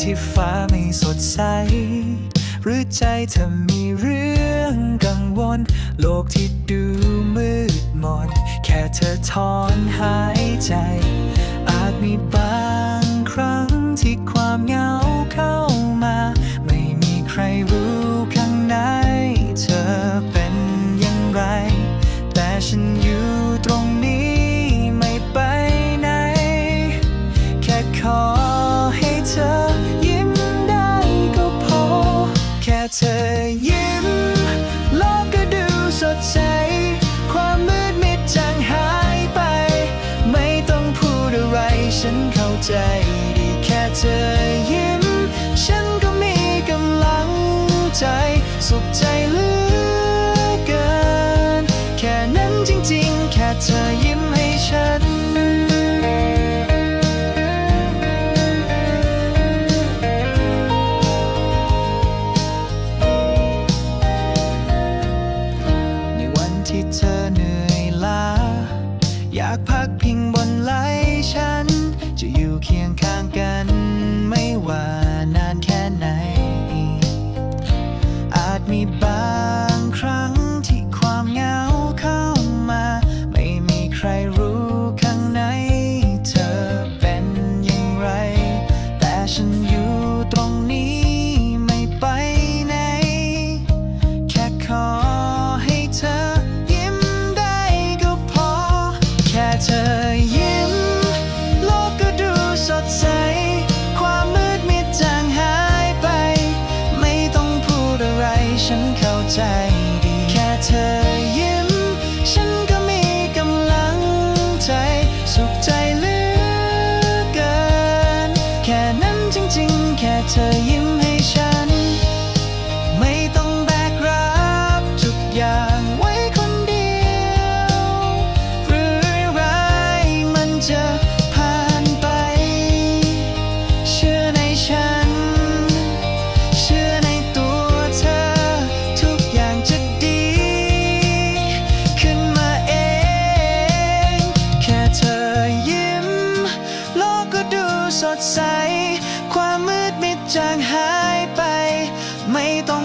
ที่ฟ้าไม่สดใส หรือใจเธอมีเรื่องกังวล โลกที่ดูมืดมน แค่เธอถอนหายใจ อาจมีบางครั้งที่ความเหงาเข้า ฉันเข้าใจดีแค่เธอยิ้ม ฉันก็มีกำลังใจ สุขใจเหลือเกิน แค่นั้นจริงๆ แค่เธอยิ้มให้ฉันที่เธอเหนื่อยล้า อยากพักพิงบน เคียงข้างกัน สดใส ความมืดมิดจางหายไป ไม่ต้อง